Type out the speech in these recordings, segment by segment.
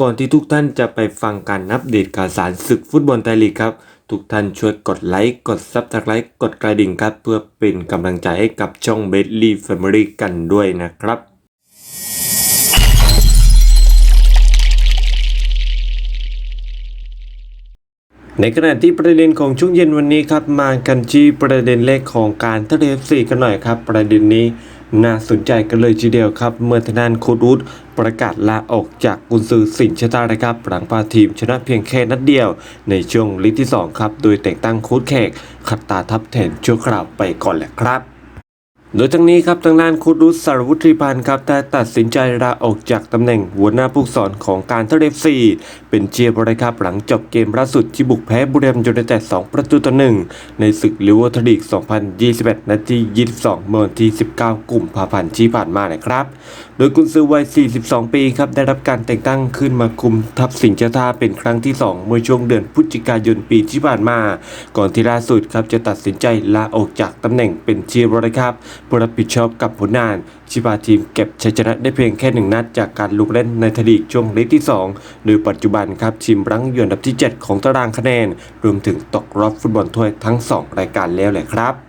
ก่อนที่ทุกท่านจะไปฟังการอัปเดตข่าวสารศึกฟุตบอลไทยลีกครับ ทุกท่านช่วยกดไลค์กดซับสไครต์กดกระดิ่งครับ เพื่อเป็นกำลังใจให้กับช่องเบสลี่แฟมิลี่กันด้วยนะครับ ในขณะที่ประเด็นของช่วงเย็นวันนี้ครับ มากันที่ประเด็นแรกของการทะเลสีกันหน่อยครับ ประเด็นนี้ น่าสนใจกันเลยทีเดียวครับ เมื่อทนานโคดูดประกาศลาออกจากกุนซือสินชะตานะครับ หลังพาทีมชนะเพียงแค่นัดเดียว ในช่วงลีกที่ 2 ครับ โดยแต่งตั้งโค้ดแขกขัดตาทับแทนชั่วคราวไปก่อนแหละครับ โดยทั้งนี้ครับทางด้านคุรุสสารวุฒิพันธ์ครับได้ตัดสินใจลาออกจากตำแหน่งหัวหน้าผู้สอนของการเทเลฟซีเป็นเชียร์บริครับหลังจบเกมล่าสุดที่บุกแพ้บุรีรัมย์ยูไนเต็ด2ประตูต่อหนึ่งในศึกลิเวอร์พูลลีก2021 นาที 22 เมื่อวันที่ 19 กุมภาพันธ์ที่ผ่านมานะครับ โดยกุนซือวัย 42 ปีครับได้รับการแต่งตั้งขึ้นมาคุมทัพสิงห์เจ้าท่าเป็นครั้งที่ 2 เมื่อช่วงเดือนพฤศจิกายนปีที่ผ่านมา ก่อนที่ล่าสุดครับจะตัดสินใจลาออกจากตำแหน่งเป็นเชียร์บริครับผู้รับผิดชอบกับผลงานชิพาทีมเก็บชัยชนะได้เพียงแค่หนึ่งนัดจากการลงเล่นในทลีกช่วงเลกที่ 2 โดยปัจจุบันครับทีมรั้งอยู่อันดับที่ 7 ของตารางคะแนน รวมถึงตกรอบฟุตบอลถ้วยทั้ง 2 รายการแล้วแหละครับ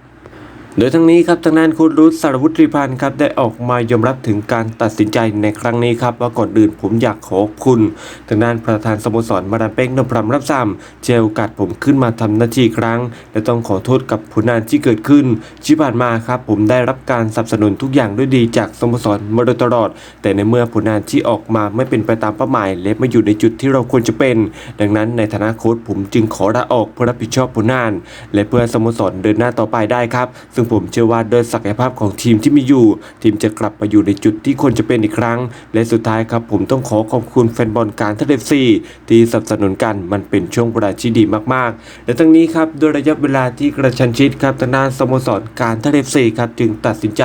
โดยทั้งนี้ครับทางด้านคุณรุตสารวุฒิพันธ์ครับได้ออกมายอมรับถึงการตัดสินใจในครั้งนี้ครับว่าก่อนอื่นผมอยากขอบคุณทางด้านประธานสโมสรมาดามเป้งนพรำรับซ้ำเจอโอกาสผมขึ้นมาทำหน้าที่ครั้ง และต้องขอโทษกับผลงานที่เกิดขึ้นที่ผ่านมาครับผมได้รับการสนับสนุนทุกอย่างด้วยดีจากสโมสรมาโดยตลอด แต่ในเมื่อผลงานที่ออกมาไม่เป็นไปตามเป้าหมาย และไม่อยู่ในจุดที่เราควรจะเป็น ดังนั้นในฐานะโค้ชผมจึงขอลาออกเพื่อรับผิดชอบผลงาน และเพื่อสโมสรเดินหน้าต่อไปได้ครับซึ่งผมเชื่อว่าโดยศักยภาพของทีมที่มีอยู่ ทีมจะกลับมาอยู่ในจุดที่ควรจะเป็นอีกครั้ง และสุดท้ายครับผมต้องขอขอบคุณแฟนบอลการทัเลฟซีที่สนับสนุนกันมันเป็นช่วงเวลาที่ดีมากๆ และทั้งนี้ครับด้วยระยะเวลาที่กระชันชิดครับทางด้านสโมสรการทัเลฟซีครับจึงตัดสินใจ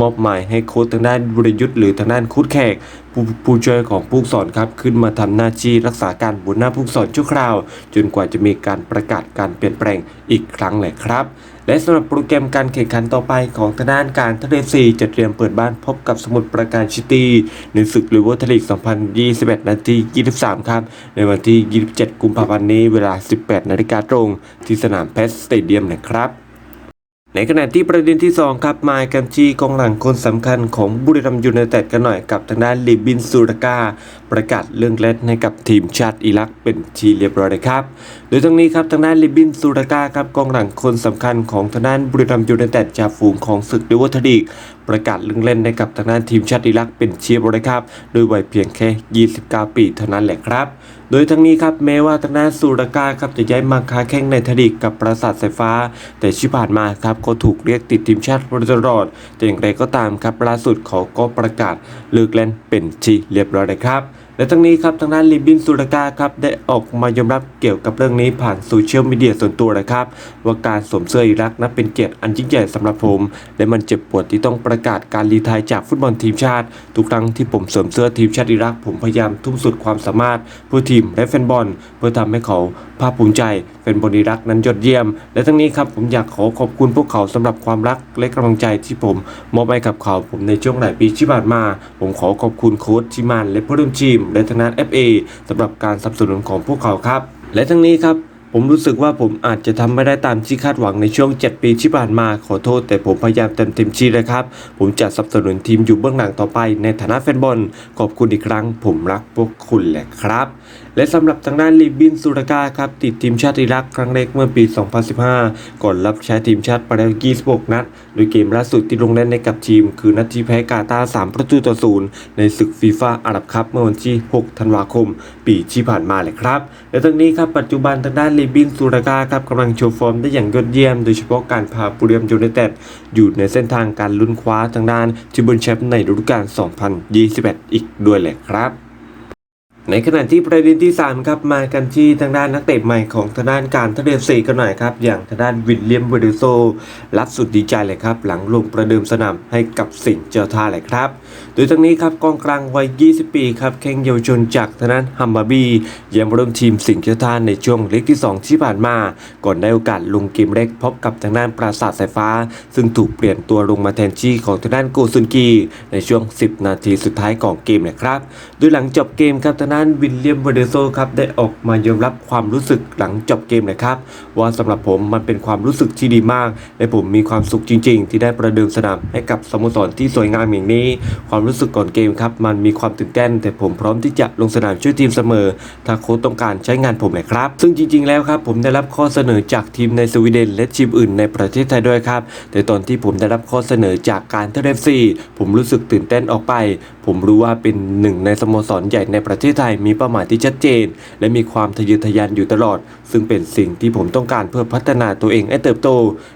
มอบหมายให้โค้ชทางด้านบริยุทธ์หรือทางด้านโค้ชแขกผู้ผู้ช่วยของผู้สอนครับ ขึ้นมาทำหน้าที่รักษาการหัวหน้าผู้สอนชั่วคราว จนกว่าจะมีการประกาศการเปลี่ยนแปลงอีกครั้งแหละครับ และสำหรับโปรแกรมการแข่งขันต่อไปของทางด้านการทะเลซีจะเตรียมเปิดบ้านพบกับสมุทรปราการซิตี้ในศึกลิเวอร์พูลลีก 2021 นาที 23 ครับ ในวันที่ 27 กุมภาพันธ์นี้เวลา 18 นาฬิกาตรง ที่สนามเพชรสเตเดียมนะครับ ในขณะที่ประเด็นที่ 2 ครับมากันที่กองหลังคนสำคัญของบุรีรัมย์ยูไนเต็ดกันหน่อยกับทางด้านลิบินซูรากาประกาศเรื่องเล่นให้กับทีมชาติอิรักเป็นทีเรียบร้อยเลยครับ โดยทั้งนี้ครับทางด้านลิบินซูรากาครับกองหลังคนสำคัญของทางด้านบุรีรัมย์ยูไนเต็ดจ่าฝูงของศึกลิวอร์พูลลีกประกาศเรื่องเล่นให้กับทางด้านทีมชาติอิรักเป็นเชียร์บริครับโดยวัยเพียงแค่ 29 ปีเท่านั้นแหละครับ โดยทั้งนี้ครับแม้ว่าทางด้านซูรกาครับจะย้ายมาค้าแข่งในทลีกกับปราสาทสายฟ้า แต่ชีผ่านมาครับก็ถูกเรียกติดทีมชาติตลอดแต่อย่างไรก็ตามครับล่าสุดเขาก็ประกาศเลิกเล่นเป็นที่เรียบร้อยเลยครับ และทั้งนี้ครับทางด้านลิบินสุรกาครับได้ออกมายอมรับเกี่ยวกับเรื่องนี้ผ่านโซเชียลมีเดียส่วนตัวนะครับ ว่าการสวมเสื้ออิรักนับเป็นเกียรติอันยิ่งใหญ่สำหรับผม และมันเจ็บปวดที่ต้องประกาศการรีไทายจากฟุตบอลทีมชาติ ทุกครั้งที่ผมสวมเสื้อทีมชาติอิรัก ผมพยายามทุ่มสุดความสามารถเพื่อทีมและแฟนบอล เพื่อทำให้เขาภาคภูมิใจแฟนบอลอิรักนั้นยอดเยี่ยม และทั้งนี้ครับผมอยากขอขอบคุณพวกเขาสำหรับความรักและกำลังใจที่ผมมอบให้กับเขาผมในช่วงหลายปีที่ผ่านมา ผมขอขอบคุณโค้ชชิมานและผู้ร่วมทีมและทางด้าน FA สำหรับการสนับสนุนของพวกเขาครับ และทั้งนี้ครับ ผมรู้สึกว่าผมอาจจะทำไม่ได้ตามที่คาดหวังในช่วง 7 ปีที่ผ่านมาขอโทษ แต่ผมพยายามเต็มเต็มที่เลยครับ ผมจะสนับสนุนทีมอยู่เบื้องหลังต่อไปในฐานะแฟนบอลขอบคุณอีกครั้ง ผมรักพวกคุณแหละครับ และสำหรับทางด้านลีบินสุรกาครับติดทีมชาติอิรักครั้งแรกเมื่อปี 2015 ก่อนรับใช้ทีมชาติไปแล้ว26นัดโดยเกมล่าสุดที่ลงเล่นในกับทีม คือนัดที่แพ้กาตาร์3ประตูต่อศูนย์ในศึกฟีฟ่าอาหรับคัพเมื่อวันที่ 6 ธันวาคม ปีที่ผ่านมาเลยครับและทั้งนี้ครับปัจจุบันทางด้านลีบินสุรากาครับกำลังโชว์ฟอร์มได้อย่างยอดเยี่ยม โดยเฉพาะการพาบุรีรัมยูไนเต็ดอยู่ในเส้นทางการลุ้นคว้าทางด้านทิบลแชมป์ในฤดูกาล 2021 อีกด้วยแหละครับ ในขณะที่ประเด็นที่ 3 ครับมากันที่ทางด้านนักเตะใหม่ของทางด้านการทะเลซีกันหน่อยครับ อย่างทางด้านวิลเลียมเวเดโซรับสุดดีใจเลยครับ หลังลงประเดิมสนามให้กับสิงห์เจ้าท่าเลยครับ โดยทั้งนี้ครับกองกลางวัย 20 ปีครับแข่งเยาวชนจากทางด้านฮัมบาบียังมร่วมทีมสิงห์เจ้าท่าในช่วงเล็กที่ 2 ที่ผ่านมา ก่อนได้โอกาสลงเกมเล็กพบกับทางด้านปราสาทสายฟ้า ซึ่งถูกเปลี่ยนตัวลงมาแทนที่ของทางด้านโกซุนกีในช่วง 10 นาทีสุดท้ายของเกมนะครับโดยหลังจบเกมครับทางด้านด้านวิลเลียมเวเดโซครับได้ออกมายอมรับความรู้สึกหลังจบเกมนะครับว่าสำหรับผมมันเป็นความรู้สึกที่ดีมาก และผมมีความสุขจริง ๆ ที่ได้ประเดิมสนามให้กับสโมสรที่สวยงามอย่างนี้ ความรู้สึกก่อนเกมครับมันมีความตื่นเต้น แต่ผมพร้อมที่จะลงสนามช่วยทีมเสมอ ถ้าโค้ชต้องการใช้งานผมนะครับ ซึ่งจริง ๆ แล้วครับผมได้รับข้อเสนอจากทีมในสวีเดนและทีมอื่นในประเทศไทยด้วยครับแต่ตอนที่ผมได้รับข้อเสนอจากการเทเลฟซีผมรู้สึกตื่นเต้นออกไป ผมรู้ว่าเป็นหนึ่งในสโมสรใหญ่ในประเทศไทยมีเป้าหมายที่ชัดเจน และมีความทะเยอทะยานอยู่ตลอด ซึ่งเป็นสิ่งที่ผมต้องการเพื่อพัฒนาตัวเองให้เติบโต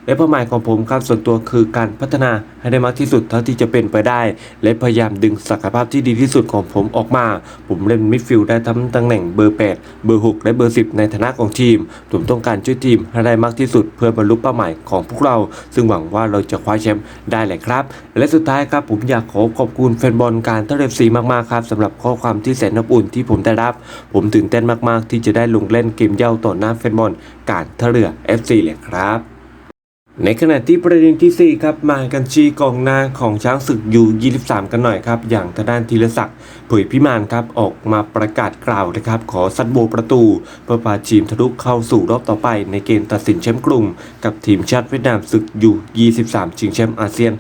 และเป้าหมายของผมครับส่วนตัวคือการพัฒนาให้ได้มากที่สุดเท่าที่จะเป็นไปได้ และพยายามดึงศักยภาพที่ดีที่สุดของผมออกมา ผมเล่นมิดฟิลด์ได้ทั้งตำแหน่งเบอร์ 8 เบอร์ 6 และเบอร์ 10 ในฐานะของทีม ผมต้องการช่วยทีมให้ได้มากที่สุด เพื่อบรรลุเป้าหมายของพวกเรา ซึ่งหวังว่าเราจะคว้าแชมป์ได้แหละครับ และสุดท้ายครับผมอยากขอขอบคุณแฟนบอลการเทเรฟซีมากๆครับสำหรับข้อความที่แสนอบอุ่นที่ผมได้รับ ผมตื่นเต้นมากๆ ที่จะได้ลงเล่นเกมเย่าต่อหน้าแฟนบอลการท่าเรือ FC เลยครับ ในขณะที่ประเด็นที่ 4 ครับ มากันชีกองหน้าของช้างศึกยู23 กันหน่อยครับ อย่างทางด้านธีรศักดิ์เผยพิมานครับ ออกมาประกาศกล่าวนะครับ ขอซัดโบประตู เพื่อพาทีมทะลุเข้าสู่รอบต่อไป ในเกมตัดสินแชมป์กลุ่ม กับทีมชาติเวียดนามศึกยู23 ชิงแชมป์อาเซียน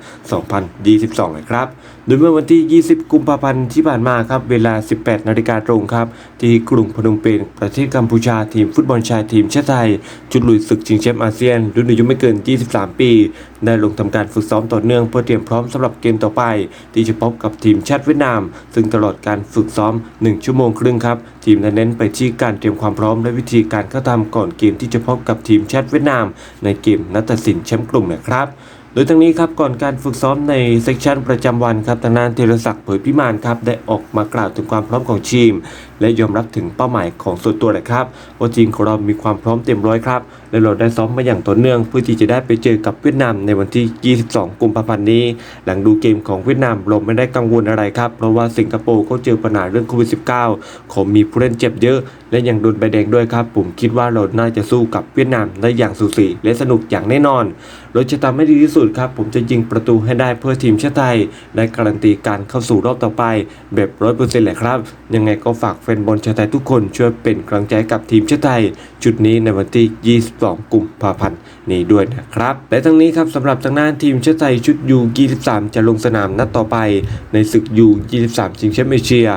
2022เลยครับ โดยเมื่อวันที่ 20 กุมภาพันธ์ที่ผ่านมาครับ เวลา 18 นาฬิกาตรงครับ ที่กรุงพนมเปญประเทศกัมพูชาทีมฟุตบอลชายทีมชาติไทย จุดลุยศึกชิงแชมป์อาเซียนรุ่นอายุไม่เกิน20 23 ปี ได้ลงทำการฝึกซ้อมต่อเนื่องเพื่อเตรียมพร้อมสำหรับเกมต่อไป ที่จะพบกับทีมชาติเวียดนาม ซึ่งตลอดการฝึกซ้อม 1 ชั่วโมงครึ่งครับ ทีมได้เน้นไปที่การเตรียมความพร้อมและวิธีการเข้าทำก่อนเกมที่จะพบกับทีมชาติเวียดนาม ในเกมนัดตัดสินแชมป์กลุ่มนะครับโดยทั้งนี้ครับก่อนการฝึกซ้อมในเซกชันประจำวันครับทางด้านเทเลศักดิ์เผยพิมานครับได้ออกมากล่าวถึงความพร้อมของทีม และยอมรับถึงเป้าหมายของส่วนตัวนะครับว่าทีมของเรามีความพร้อมเต็มร้อยครับและเราได้ซ้อมมาอย่างต่อเนื่องเพื่อที่จะได้ไปเจอกับเวียดนามในวันที่ 22 กุมภาพันธ์นี้ หลังดูเกมของเวียดนามเราไม่ได้กังวลอะไรครับ เพราะว่าสิงคโปร์เขาเจอปัญหาเรื่องโควิด -19 เขามีผู้เล่นเจ็บเยอะ และยังโดนใบแดงด้วยครับ ผมคิดว่าเราน่าจะสู้กับเวียดนามได้อย่างสูสีและสนุกอย่างแน่นอน เราจะทำให้ดีที่สุดครับ ผมจะยิงประตูให้ได้เพื่อทีมชาติไทยและการันตีการเข้าสู่รอบต่อไป แบบร้อยเปอร์เซ็นต์แหละครับ ยังไงก็ฝากแฟนบอลชาวไทยทุกคนช่วยเป็นกำลังใจกับทีมชาติไทย จุดนี้ในวันที่ 22 กุมภาพันธ์นี้ด้วยนะครับ และทั้งนี้ครับสำหรับทางด้านทีมชาติไทยชุดยู23จะลงสนามนัดต่อไป ในศึกยู23ชิงแชมป์เอเชีย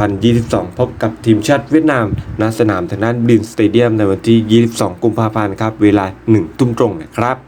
2022 พบกับทีมชาติเวียดนามณสนามทางด้านบลินสเตเดียมในวันที่ 22 กุมภาพันธ์ครับ เวลา 1 ทุ่มตรงนะครับ